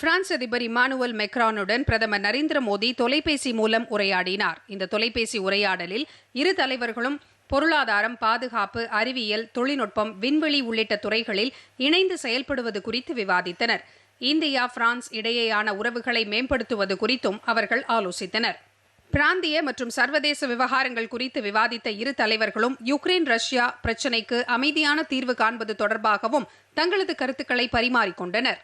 France அதிபர் Emmanuel மெக்ரானுடன் பிரதமர் நரேந்திர மோடி தொலைபேசி மூலம் உரையாடினார். இந்த தொலைபேசி உரையாடலில் இரு தலைவர்களும் பொருளாதாரம் பாதுகாப்பு அறிவியல் தொழில்நுட்பம் விண்வெளி உள்ளிட்ட துறைகளில் இணைந்து செயல்படுவது குறித்து விவாதித்தனர். இந்தியா பிரான்ஸ் இடையேயான உறவுகளை மேம்படுத்துவது குறித்தும் அவர்கள் ஆலோசித்தனர். பிராந்திய மற்றும் சர்வதேச விவகாரங்கள் குறித்து விவாதித்த இரு தலைவர்களும் யுக்ரைன் ரஷ்யா பிரச்சினைக்கு அமைதியான தீர்வு காண்பது தொடர்பாகவும் தங்களது கருத்துக்களை பரிமாறிக்கொண்டனர்.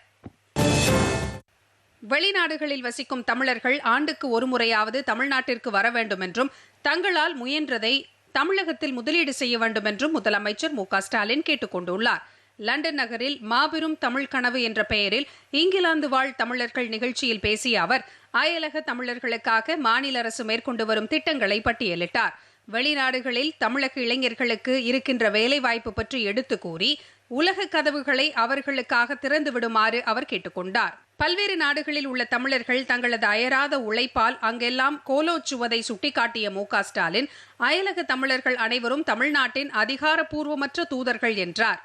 வெளிநாடுகளில் வசிக்கும் தமிழர்கள் ஆண்டுக்கு ஒரு முறையாவது தமிழ்நாட்டிற்கு வர வேண்டும் என்றும் தங்களால் முயன்றதை தமிழகத்தில் முதலீடு செய்ய வேண்டும் என்றும் முதலமைச்சர் மு ஸ்டாலின் கேட்டுக் கொண்டுள்ளார். லண்டன் நகரில் மாபெரும் தமிழ் கனவு என்ற பெயரில் இங்கிலாந்து வாழ் தமிழர்கள் நிகழ்ச்சியில் பேசிய அவர் அயலக தமிழர்களுக்காக மாநில அரசு மேற்கொண்டு வரும் திட்டங்களை பட்டியலிட்டார். வெளிநாடுகளில் தமிழக இளைஞர்களுக்கு இருக்கின்ற வேலைவாய்ப்பு பற்றி எடுத்து கூறி உலக கதவுகளை அவர்களுக்காக திறந்து விடுமாறு அவர் கேட்டுக்கொண்டார் பல்வேறு நாடுகளில் உள்ள தமிழர்கள் தங்களது அயராத உழைப்பால் அங்கெல்லாம் கோலோச்சுவதை சுட்டிக்காட்டிய மு ஸ்டாலின் அயலக தமிழர்கள் அனைவரும் தமிழ்நாட்டின் அதிகாரப்பூர்வமற்ற தூதர்கள் என்றார்.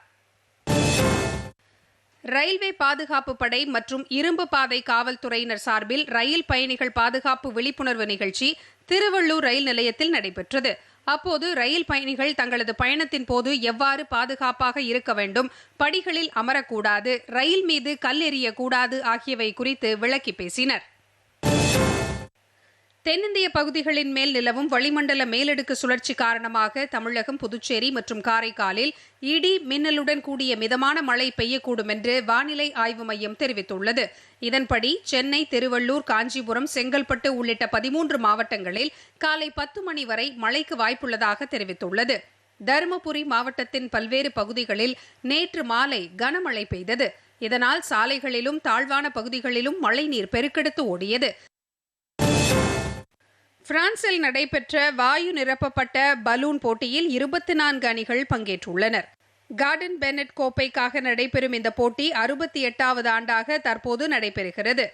ரயில்வே பாதுகாப்பு படை மற்றும் இரும்பு பாதை காவல்துறையினர் சார்பில் ரயில் பயணிகள் பாதுகாப்பு விழிப்புணர்வு நிகழ்ச்சி திருவள்ளூர் ரயில் நிலையத்தில் நடைபெற்றது. அப்போது ரயில் பயணிகள் தங்களது பயணத்தின் போது எவ்வாறு பாதுகாப்பாக இருக்க வேண்டும்? படிகளில் அமரக்கூடாது ரயில் மீது கல் எறியக்கூடாது ஆகியவை குறித்து விளக்கி பேசினர். தென்னிந்திய பகுதிகளின் மேல் நிலவும் வளிமண்டல மேலடுக்கு சுழற்சி காரணமாக தமிழகம் புதுச்சேரி மற்றும் காரைக்காலில் இடி மின்னலுடன் கூடிய மிதமான மழை பெய்யக்கூடும் என்று வானிலை ஆய்வு மையம் தெரிவித்துள்ளது. இதன்படி சென்னை திருவள்ளூர் காஞ்சிபுரம் செங்கல்பட்டு உள்ளிட்ட பதிமூன்று மாவட்டங்களில் காலை பத்து மணி வரை மழைக்கு வாய்ப்புள்ளதாக தெரிவித்துள்ளது. தருமபுரி மாவட்டத்தின் பல்வேறு பகுதிகளில் நேற்று மாலை கனமழை பெய்தது. இதனால் சாலைகளிலும் தாழ்வான பகுதிகளிலும் மழைநீர் பெருக்கெடுத்து ஓடியது. பிரான்சில் நடைபெற்ற வாயு நிரப்பப்பட்ட பலூன் போட்டியில் இருபத்தி நான்கு அணிகள் பங்கேற்றுள்ளனர். கார்டன் பென்னட் கோப்பைக்காக நடைபெறும் இந்த போட்டி அறுபத்தி எட்டாவது ஆண்டாக தற்போது நடைபெறுகிறது.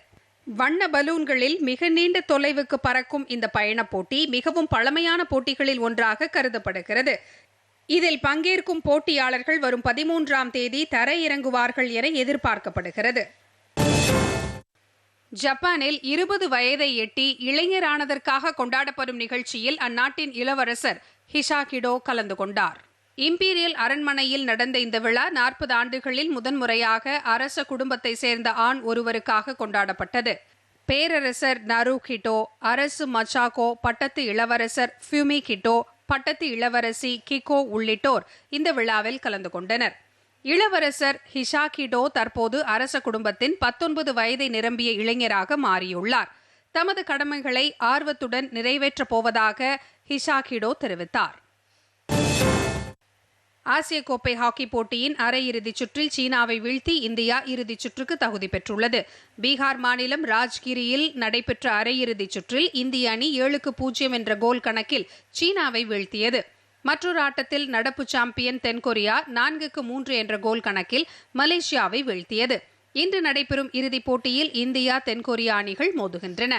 வண்ண பலூன்களில் மிக நீண்ட தொலைவுக்கு பறக்கும் இந்த பயணப் போட்டி மிகவும் பழமையான போட்டிகளில் ஒன்றாக கருதப்படுகிறது. இதில் பங்கேற்கும் போட்டியாளர்கள் வரும் பதிமூன்றாம் தேதி தரையிறங்குவார்கள் என எதிர்பார்க்கப்படுகிறது. ஜப்பானில் இருபது வயதை எட்டி இளைஞரானதற்காக கொண்டாடப்படும் நிகழ்ச்சியில் அந்நாட்டின் இளவரசர் ஹிஷாகிடோ கலந்து கொண்டார். இம்பீரியல் அரண்மனையில் நடந்த இந்த விழா நாற்பது ஆண்டுகளில் முதன்முறையாக அரச குடும்பத்தை சேர்ந்த ஆண் ஒருவருக்காக கொண்டாடப்பட்டது. பேரரசர் நருஹிட்டோ அரசு மச்சாகோ பட்டத்து இளவரசர் ஃபியூமி கிட்டோ பட்டத்து இளவரசி கிகோ உள்ளிட்டோர் இந்த விழாவில் கலந்து கொண்டனர். இளவரசர் ஹிஷாகிடோ தற்போது அரச குடும்பத்தின் பத்தொன்பது வயதை நிரம்பிய இளைஞராக மாறியுள்ளார். தமது கடமைகளை ஆர்வத்துடன் நிறைவேற்றப் போவதாக ஹிஷாகிடோ தெரிவித்தார். ஆசிய கோப்பை ஹாக்கி போட்டியின் அரையிறுதிச் சுற்றில் சீனாவை வீழ்த்தி இந்தியா இறுதிச் சுற்றுக்கு தகுதி பெற்றுள்ளது. பீகார் மாநிலம் ராஜ்கிரியில் நடைபெற்ற அரையிறுதிச் சுற்றில் இந்திய அணி ஏழுக்கு பூஜ்ஜியம் என்ற கோல் கணக்கில் சீனாவை வீழ்த்தியது. மற்றொரு ஆட்டத்தில் நடப்பு சாம்பியன் தென்கொரியா நான்குக்கு மூன்று என்ற கோல் கணக்கில் மலேசியாவை வீழ்த்தியது. இன்று நடைபெறும் இறுதிப் போட்டியில் இந்தியா தென்கொரியா அணிகள் மோதுகின்றன.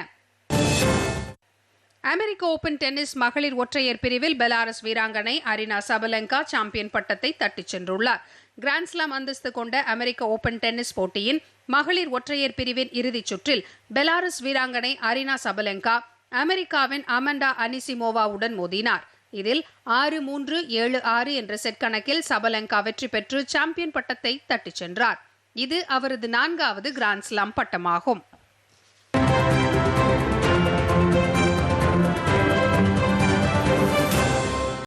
அமெரிக்க ஓபன் டென்னிஸ் மகளிர் ஒற்றையர் பிரிவில் பெலாரஸ் வீராங்கனை அரினா சபலங்கா சாம்பியன் பட்டத்தை தட்டிச் சென்றுள்ளார். கிராண்ட்ஸ்லாம் அந்தஸ்து கொண்ட அமெரிக்க ஓபன் டென்னிஸ் போட்டியின் மகளிர் ஒற்றையர் பிரிவின் இறுதிச் சுற்றில் பெலாரஸ் வீராங்கனை அரினா சபலங்கா அமெரிக்காவின் அமண்டா அனிசிமோவாவுடன் மோதினார். இதில் ஆறு மூன்று ஏழு ஆறு என்ற செட் கணக்கில் சபலங்கா வெற்றி பெற்று சாம்பியன் பட்டத்தை தட்டிச் சென்றார். இது அவரது நான்காவது கிராண்ட்ஸ்லாம் பட்டமாகும்.